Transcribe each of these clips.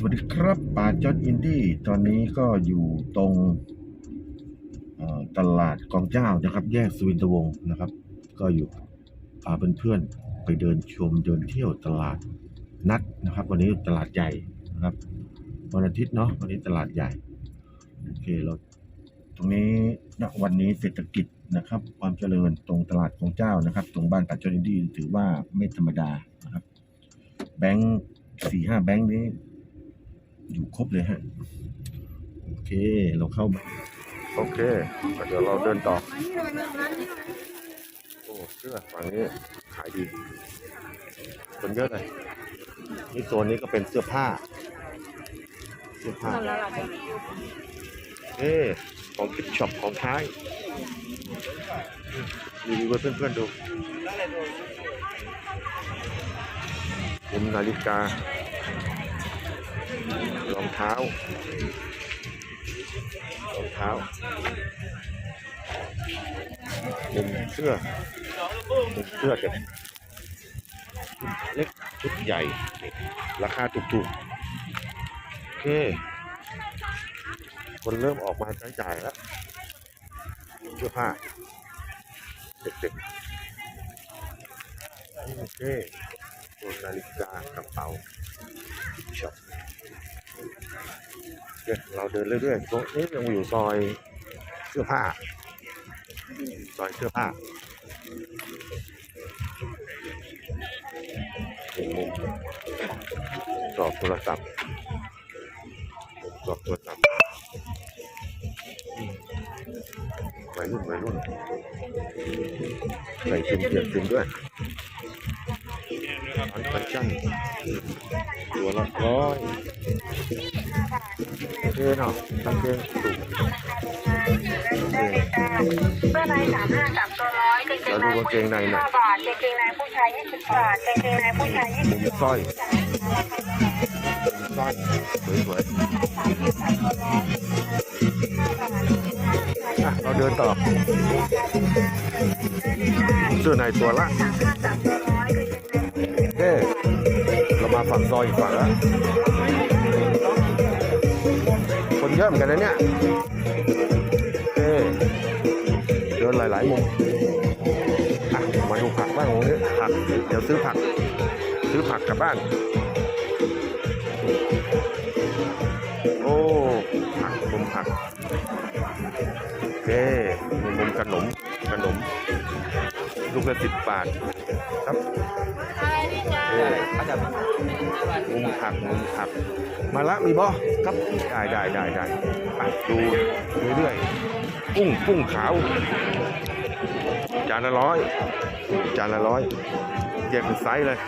สวัสดีครับป่าจอดอินดี้ตอนนี้ก็อยู่ตรงตลาดกองเจ้านะครับ แยกสวินทวงศ์นะครับ ก็อยู่พาเพื่อนๆไปเดินชมเดินเที่ยวตลาดนัดนะครับ วันนี้ตลาดใหญ่นะครับวันอาทิตย์เนาะวันนี้ตลาดใหญ่โอเคเราตรงนี้ณวันนี้เศรษฐกิจนะครับ ความเจริญตรงตลาดกองเจ้านะครับ ตรงบ้านป่าจอดอินดี้ถือว่าไม่ธรรมดานะครับ แบงค์สี่ห้าแบงค์นี้ อยู่ครบเลยฮะ โอเค เราเข้ามา โอเค เดี๋ยวเราเดินต่อ โอ้เสื้อฝั่งนี้ขายดี คนเยอะเลย นี่โซนนี้ก็เป็นเสื้อผ้า เสื้อผ้า เอ๊ของกิฟช็อปของท้ายรีวิวให้เพื่อนๆดูมุมนาฬิกา รองเท้ารองเท้ามุมเสื้อมุมเสื้อเด็กเล็กชุดใหญ่ ราคาถูกๆโอเค คนเริ่มออกมาใช้จ่ายแล้วเสื้อผ้าเด็กๆโอเคตัวนาฬิกากระเป๋าช็อป เราเดินเรื่อยๆตรงนี้ยังอยู่ซอยเสื้อผ้า ซอยเสื้อผ้ามุมมุมกรอบโทรศัพท์กรอบโทรศัพท์อืมวัยรุ่นวัยรุ่นใส่ซิมเปลี่ยนซิมด้วย อันฟันชั่นตัวละร้อยโอเคเนาะกางเกงสูงเสื้อในสามห้าสามตัวร้อยกางเกงดูในางเกงในหน่อยห้าบาทกางเกงในผู้ชายยี่สิบบาทกางเกงในผู้ชายยี่สิมุบมสร้อยสร้อยสวยๆอะเราเดินต่อเสื้อในตัวละ เกงในเอ๊เรามาฝั่งซอยอีกฝั่งแล้วคนเยอะเหมือนกันนะเนี่ยเอ๊เดินหลายๆมุมอะมาดูผักบ้างตรงนี้ผักเดี๋ยวซื้อผัก ซื้อผักกลับบ้าน โอ้ผักมุมผักโอเคมุมขนมขนมลูกละสิบบาท ครับเอ้มุมผักมุมผัก มาละมีบ่ครับได้ได้ได้ได้อะดูเรื่อยๆกุ้งกุ้งขาว จานละร้อยจานละร้อยแยกเป็นไซส์เลย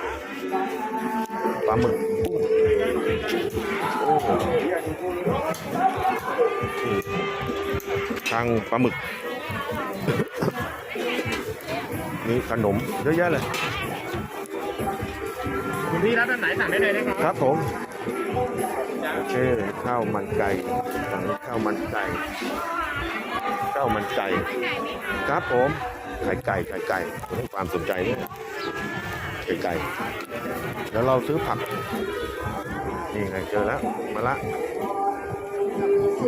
ปลาหมึกกุ้งโอ้นี่ทางปลาหมึก มีขนมเยอะแยะเลยคุณพี่รับด้านไหนสั่งได้เลยนะครับครับผมโอเคข้าวมันไก่สั่งข้าวมันไก่ข้าวมันไก่ครับผมไข่ไก่ไข่ไก่ให้ความสนใจเนี่ยไข่ไก่เดี๋ยวเราซื้อผักนี่ไงเจอแล้วมาละ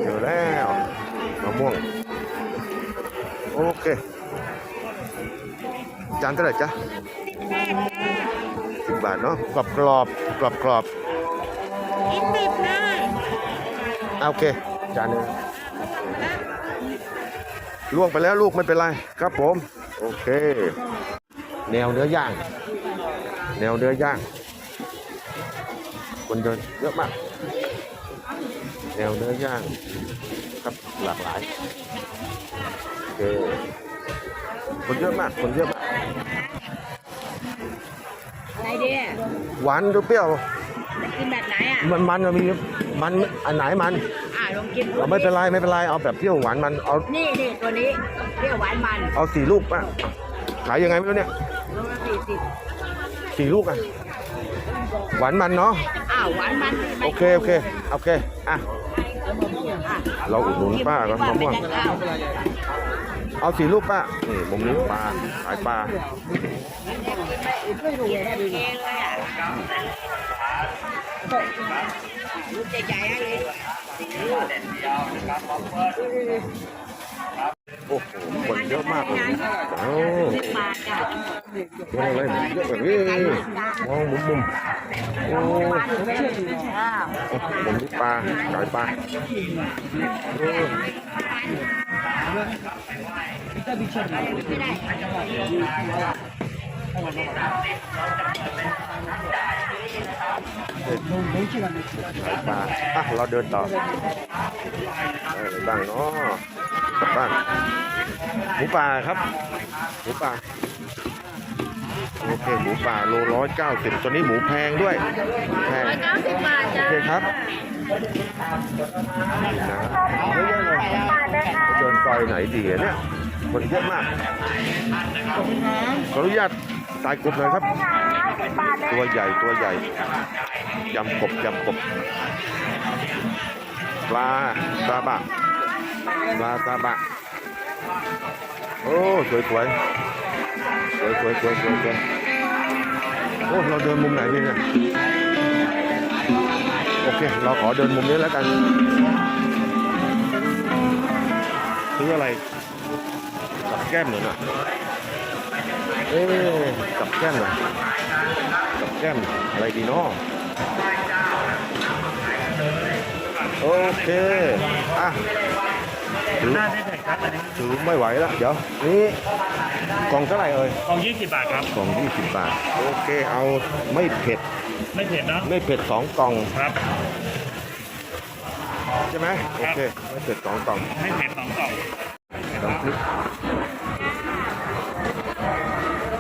เจอแล้วมะม่วงโอเค จานเท่าไหร่จ๊ะสิบบาทเนาะกรอบกรอบกรอบกรอบยี่สิบนะอะโอเค จานหนึงล่วงไปแล้วลูกไม่เป็นไรครับผม โอเค แนวเนื้อย่าง แนวเนื้อย่าง คนเดินเยอะมาก แนวเนื้อย่างครับหลากหลายโอเค คนเยอะมากคนเยอะมาก อะไรเดียหวานหรือเปรี้ยว กินแบบไหนอะ มันมันมีมันอันไหนมันอ่าลองกินเอาไม่เป็นไรไม่เป็นไรเอาแบบเปรี้ยวหวานมันเอานี่นี่ตัวนี้เปรี้ยวหวานมันเอาสี่ลูกป่ะขายยังไงไม่รู้เนี่ยโลละสี่สิบสี่ลูกอะหวานมันเนาะอ้าวหวานมันโอเคโอเคโอเคอะอะเราอุดหนุนป้าก่อนมะม่วงอ้าว เอาสี่ลูกป้านี่มุมนี้ปลาขายปลาไม่ถูกเลยนะดูดิโอ้โหคนเยอะมากเลยโอ้เยอะเลยเยอะแบบนี้มองมุมมุมโอ้ผมลูกปลาขายปลา โอ้ขายปลาอะเราเดินต่อเออบ้างเนาะกลับบ้านหมูป่าครับ หมูป่า โอเค หมูป่าโลร้อยเก้าสิบตัวนี้หมูแพงด้วย แพงเก้าสิบบาทโอจ้าเคครับ นะเดินซอยไหนดีอะเนี่ยคนเยอะมาก ขออนุญาตตายกบหน่อยครับ ตัวใหญ่ตัวใหญ่ยำกบยำกบปลาซาบะปลาซาบะโอ้สวยสวยสวยสวยสวยสวยโอ้เราเดินมุมไหนดีเนี่ย เคเราขอเดินมุมนี้แล้วกันซื้ออะไรกับแก้มหน่อยนะเอ๊ะกับแก้มหน่อยกับแก้มอะไรดีเนาะโอเค อะถือถือไม่ไหวแล้ว เดี๋ยว นี่กล่องเท่าไหร่เอ่ยกล่องยี่สิบบาทครับกล่องยี่สิบบาท โอเค เอาไม่เผ็ด ไม่เผ็ดเนาะ ไม่เผ็ดสองกล่อง ครับ ใช่ไหมโอเคไม่เผ็ดสองกล่องไม่เผ็ดสองกล่องน้ำพริก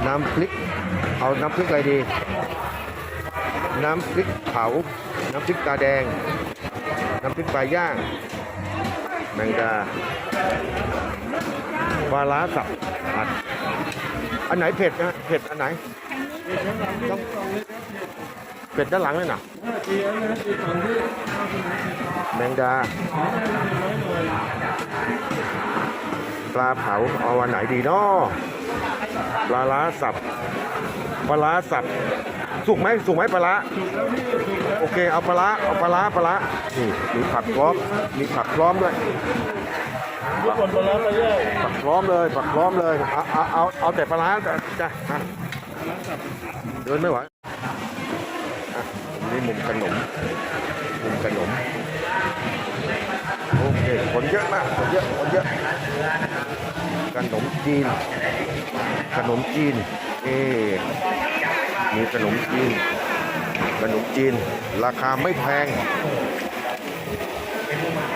น้ำพริก เอาน้ำพริกอะไรดี น้ำพริกเผา น้ำพริกตาแดง น้ำพริกปลาย่าง แมงดาปลาล้าสับผัดอันไหนเผ็ดนะเผ็ดอันไหนต้อง เผ็ดด้านหลังเลยนะแมงดา ปลาเผาเอาวันไหนดีนาะปลาล้าสับ ปลาล้าสับ สุกไหมสุกไหมปลาล้าโอเค เอาปลาล้าเอาปลาล้าปลาล้านี่มีผักพร้อม มีผักพร้อมด้วยผักพร้อมเลยผักพร้อมเลย เอาเอาเอาเอาแต่ปลาล้าจ้ะจ้ะเดินไม่ไหว นี่มุมขนม มุมขนม โอเค คนเยอะมาก คนเยอะ คนเยอะ ขนมจีน ขนมจีน เอ๊มีขนมจีน ขนมจีน ราคาไม่แพง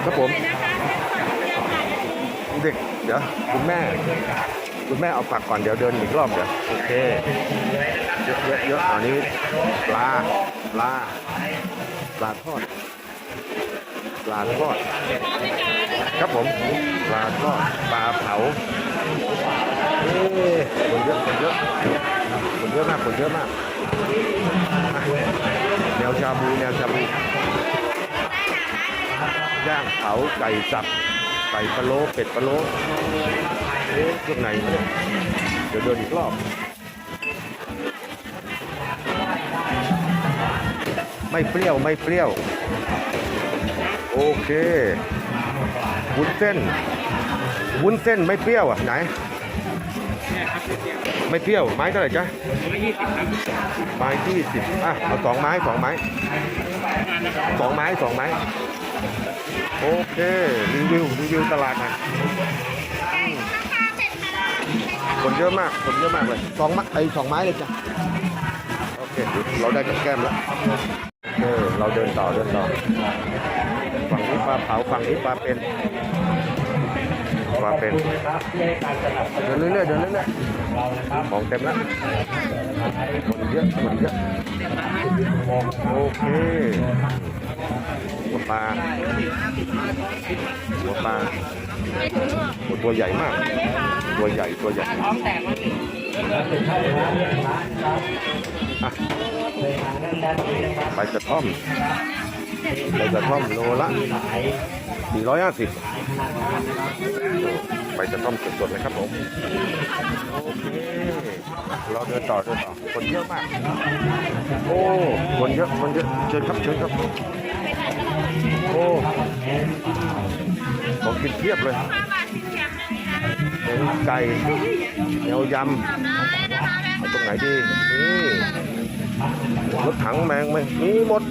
ครับผม เด็ก เดี๋ยว คุณแม่ คุณแม่เอาผักก่อนเดี๋ยวเดินอีกรอบเดี๋ยว โอเค เยอะเยอะเยอะอันนี้ปลาปลาปลาทอดปลาทอดครับผมปลาทอดปลาเผาเอ๊คนเยอะคนเยอะคนเยอะมากคนเยอะมากแนวชาบูแนวชาบูย่างเผาไก่สับไก่พะโลเป็ดพะโลเอ๊ะเครื่องในเนี่ยเดี๋ยวเดินอีกรอบ ไม่เปรี้ยวไม่เปรี้ยว โอเควุ้นเส้นวุ้นเส้นไม่เปรี้ยวอะไหนไม่เปรี้ยวไม้เท่าไหร่จ๊ะไม้ที่สิบอะเอาสองไม้สองไม้สองไม้สองไม้โอเครีวิวรีวิวตลาดน่อยอืมคนเยอะมากคนเยอะมากเลยสองไม้ไอ้สองไม้เลยจ้ะโอเค เราได้กับแก้มแล้ว เออเราเดินต่อเดินต่อฝั่งนี้ปลาเผาฝั่งนี้ปลาเป็นปลาเป็นเดินเรื่อยๆเดินเรื่อยๆของเต็มแล้วคนเยอะคนเยอะโอเคหัวปลาหัวปลาตัวใหญ่มาก ตัวใหญ่ตัวใหญ่ อะไปกระท่อมใบกระท่อมโลละ450ใบกระท่อมสดๆเลยครับผมโอเคเราเดินต่อเดินต่อคนเยอะมาก โอ้คนเยอะคนเยอะเชิญครับเชิญครับโอ้ของกินเพียบเลย แนวไก่แนวยำเอาตรงไหนดีนี่รถถังแมงไหมมีหมด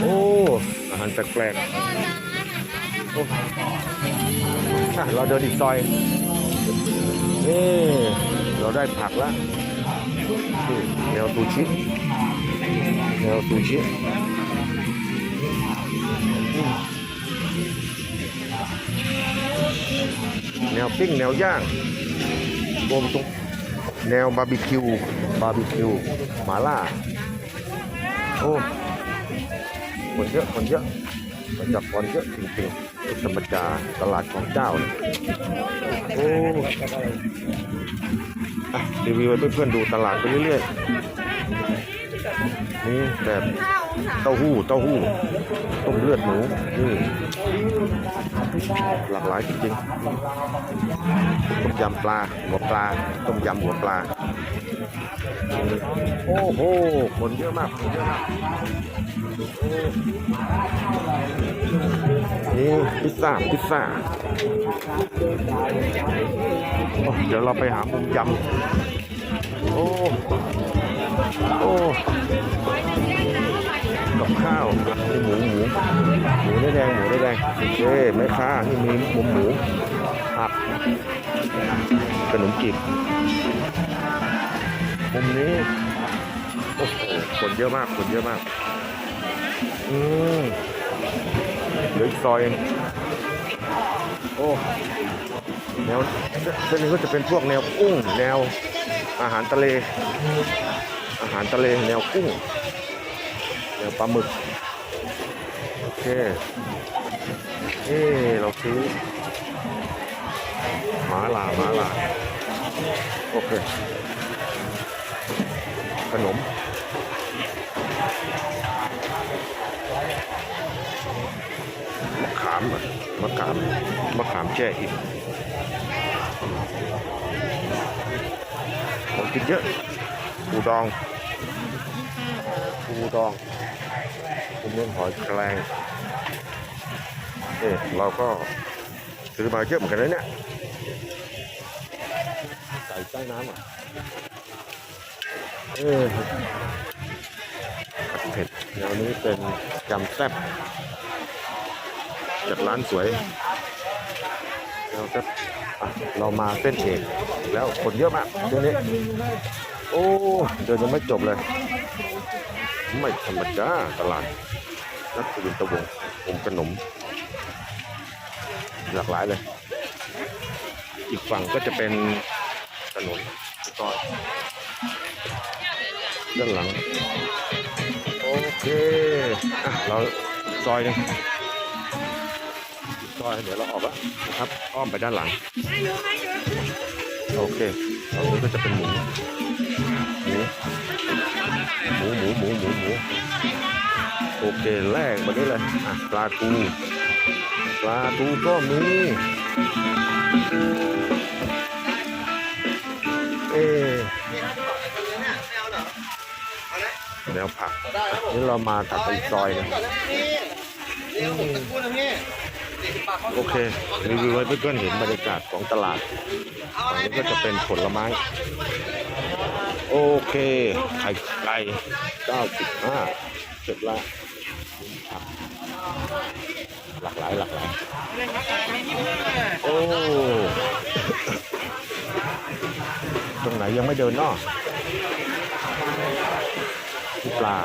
โอ้ อาหารแปลกๆโอ้อะเราเดินอีกซอย นี่เราได้ผักแล้วนี่แนวซูชิแนวซูชิ แนวปิ้งแนวย่างรวมตรงแนวบาร์บีคิวบาร์บีคิวหมาล่าโอ้คนเยอะคนเยอะประจับคนเยอะจริงๆธรรมดาตลาดของเจ้าเลยโอ้อะรีวิวให้เพื่อนๆดูตลาดไปเรื่อยๆนี่แบบเต้าหู้เต้าหู้ต้มเลือดหมูนี่ หลากหลายจริงๆต้มยำปลาหัวปลาต้มยำหัวปลาโอ้โหคนเยอะมากคนเยอะมากนี่พิซซ่าพิซซ่าเดี๋ยวเราไปหามุมยำโอ้โอ้ กับข้าวอะนี่หมูหมูหมูเนื้อแดงหมูเนื้อแดงโอเคแม่ค้านี่มีหมุมหมูผักขนมจีบมุมนี้โอ้โหคนเยอะมากคนเยอะมากอืมเหลืออีกซอยเองโอ้แนวเส้นนี้ก็จะเป็นพวกแนวกุ้ง แนวอาหารทะเล อาหารทะเลแนวกุ้ง แนวปลาหมึก โอเคเอ้เราซื้อหมาลาหมาลาโอเค ขนมมะขามมะขามมะขามแช่อิ่มของกินเยอะปูดองปูดอง เนื้อหอยแครงนี่เราก็ซื้อมาเยอะเหมือนกันนะเนี่ยไก่ใต้น้ำอะเออผัดเผ็ดแนวนี้เป็นยำแซ่บจัดร้านสวยเราจะอะเรามาเส้นเอกแล้วคนเยอะมากเดี๋ยวนี้โอ้เดินยังไม่จบเลย ไม่ธรรมดาตลาด นักวินตะวงผมขนม หลากหลายเลย อีกฝั่งก็จะเป็นถนนซอยด้านหลัง โอเคอะเราซอยหนึงซอยเดี๋ยวเราออกแล้วนะครับ อ้อมไปด้านหลัง โอเคตรงนี้ก็จะเป็นหมูหมูหมูหมูหมูหมูหมู โอเคแรกมานี้เลยอะปลาทูปลาทูก็มีเอ๊แนวผักนี่เรามาถัดไปอีกซอยนึงโอเครีวิวให้เพื่อนๆเห็นบรรยากาศของตลาดอันนี้ก็จะเป็นผลไม้ โอเค ไข่ไก่95เสร็จแล้ว หลากหลายหลากหลายโอ้ตรงไหนยังไม่เดินเนาะปลา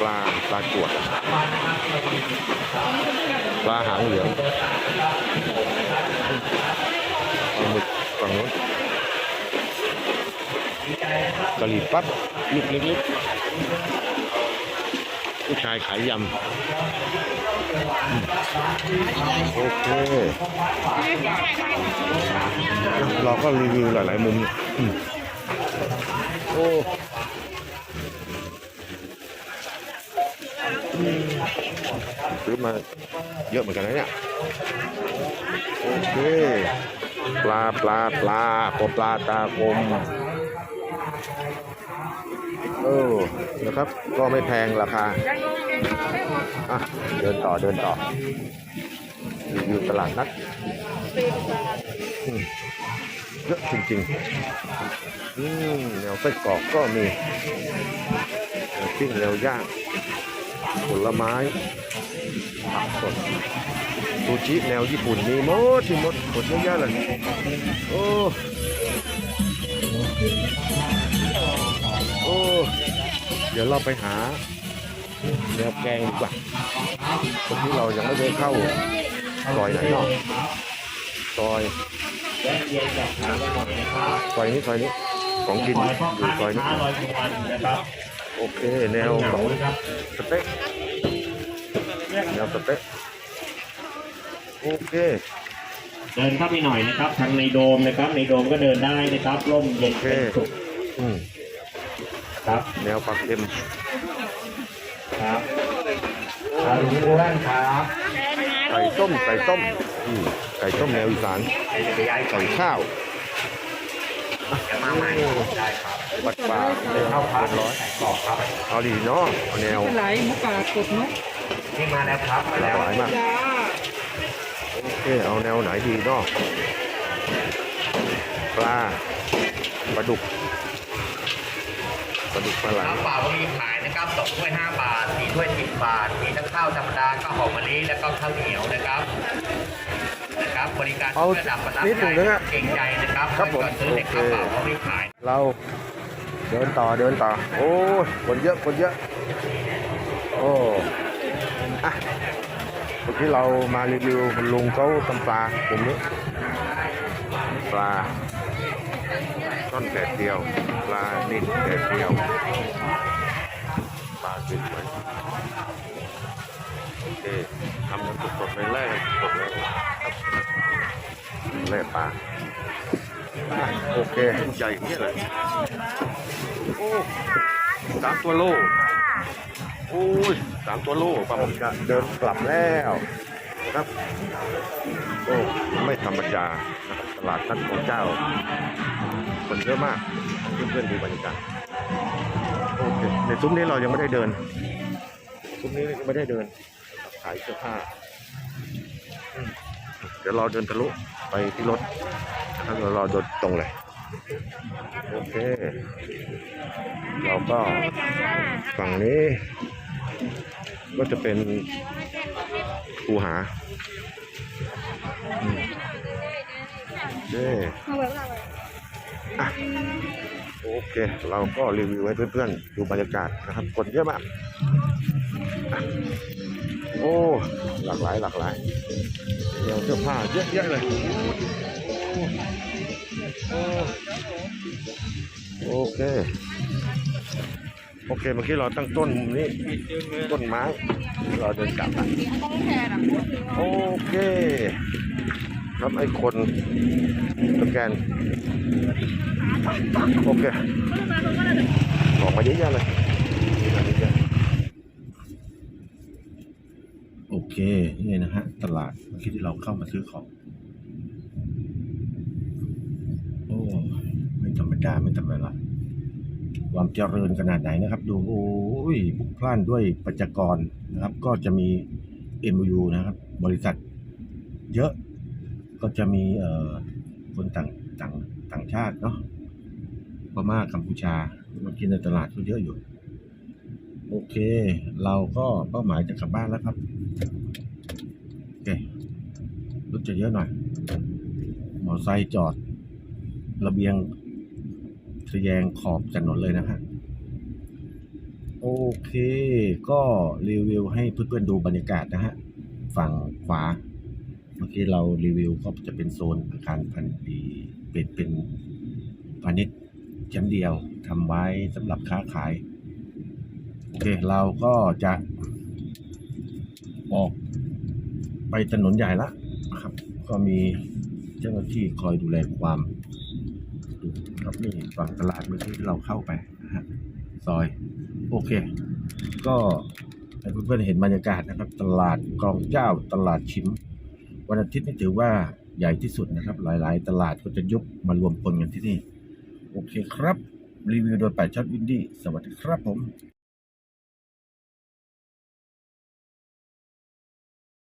ปลาปลาจวด ปลาหางเหลืองปลาหมึกฝั่งโน้นกะหรี่ปั๊บลูกล็กๆ ผู้ชายขายยำอืมโอเค เราก็รีวิวหลาย ๆ มุมอืมโอ้อืซื้อมาเยอะเหมือนกันนะเนี่ย โอเค ปลาปลาปลาปลาปลาตาคม เออนะครับ ก็ไม่แพงราคาอะเดินต่อเดินต่อรีวิวตลาดนัดเยอะจริงๆอืมแนวไส้กรอกก็มีแนวปิ้งแนวย่างผลไม้ผักสดซูชิแนวญี่ปุ่นมีหมดที่หมดหมดเยอะแยะเลยโอ้โอ้ เดี๋ยวเราไปหาแนวแกงดีกว่าตรงนี้เรายังไม่ได้เข้าซอยไหนเนาะซอยซอยนี้ซอยนี้ของกินอยพ่ออยู่ค้าซอยนี้โอเคแนวเหของนครับสเต็กแนวสเต็กโอเคเดินเข้าไปหน่อยนะครับ ทางในโดมนะครับ ในโดมก็เดินได้นะครับร่มเย็นเป็นสุขอืม ครับแนวปลาเค็มครับครับทุกท่านครับไก่ต้มไก่ต้มอืมไก่ต้มแนวอีสานไก่ข้าวบัดปลาเนื้อข้าวพันร้อยเอาดีเนาะเอาแนวไหลมุกปลากดนกที่มาแล้วครับมาหลาแล้กวหลายมากจ้าโอเคเอาแนวไหนดีเนาะปลาปลาดุก ปลาดุกปลาไหลน้ำเปล่าก็มีขายนะครับสองถ้วย5บาทสี่ถ้วย10บาท มีทั้งข้าวธรรมดาข้าวหอมมะลิแล้วก็ข้าวเหนียวนะครับนะครับบริการเอาระดับประทับนิดหนึ่งนะฮะเกรงใจนะครับครับผม ก่อนซื้อในข้าวเปล่าก็มีขาย เราเดินต่อเดินต่อ โอ้ยคนเยอะคนเยอะ โอ้อะเมื่อกี้เรามารีวิวคุณลุงเขาทำปลาตรงนี้ปลา ต้นแดดเดียวปลานิ่นแดดเดียวปลาสวยๆโอเคทำกันสดๆเลยแรกสดๆเลยครับแร่ปลาอะโอเคใหญ่อย่างนี้เลยโอ้สามตัวโลโอ้ยสามตัวโลปลาหมึกจะเดินกลับแล้วนะครับโอ้ไม่ธรรมดานะครับตลาดนัดของเจ้า คนเยอะมาก เพื่อนๆดูบรรยากาศโอเคในซุ้มนี้เรายังไม่ได้เดิน ซุ้มนี้ยังไม่ได้เดิน ขายเสื้อผ้า เดี๋ยวเราเดินทะลุไปที่รถนะครับเรารอโดดตรงเลย โอเค เราก็ฝั่งนี้ ก็จะเป็นคูหาอืมโอ อะโอเค เราก็รีวิวให้เพื่อนๆดูบรรยากาศนะครับคนเยอะมากโอ้หลากหลายหลากหลายเดี๋ยวเสื้อผ้าเยอะแยะเลยโอเคโอเคเมื่อกี้เราตั้งต้นมุมนี้ต้นไม้เราเดินกลับอะโอเค ครับไอ้คนสแกนโอเคออกมาเยอะแยะเลยโอเคนี่นะฮะ ตลาดเมื่อกี้ที่เราเข้ามาซื้อของ โอ้ไม่ธรรมดาไม่ธรรมดาความเจริญขนาดไหนนะครับ ดูโอ้ยพลุกพล่านด้วยประชากรนะครับ ก็จะมี MU นะครับ บริษัทเยอะ ก็จะมีเอ่อคนต่างต่างต่างชาติเนาะพม่ากัมพูชามากินในตลาดก็เยอะอยู่ โอเค เราก็เป้าหมายจะกลับบ้านแล้วครับ โอเครถจะเยอะหน่อย มอไซค์จอด ระเบียงทะแยงขอบถนนเลยนะฮะโอเค ก็รีวิวให้เพื่อนๆดูบรรยากาศนะฮะ ฝั่งขวา เมื่เรารีวิวก็จะเป็นโซนอาคารพันปีเป็นเป็นพาณิชย์ชั้นเดียวทำไว้สำหรับค้าขาย โอเค เราก็จะออกไปถนนใหญ่ละนะครับ ก็มีเจ้าหน้าที่คอยดูแลความดูครับนี่ฝั่งตลาดเมื่อกี้ที่เราเข้าไปนะฮะซอย โอเค ก็ให้เพื่อนๆเห็นบรรยากาศนะครับ ตลาดกองเจ้าตลาดชิม วันอาทิตย์นี่ถือว่าใหญ่ที่สุดนะครับ หลาย ๆ ตลาดก็จะยุบมารวมพลกันที่นี่ โอเคครับ รีวิวโดยป่าช็อตวินดี้ สวัสดีครับผม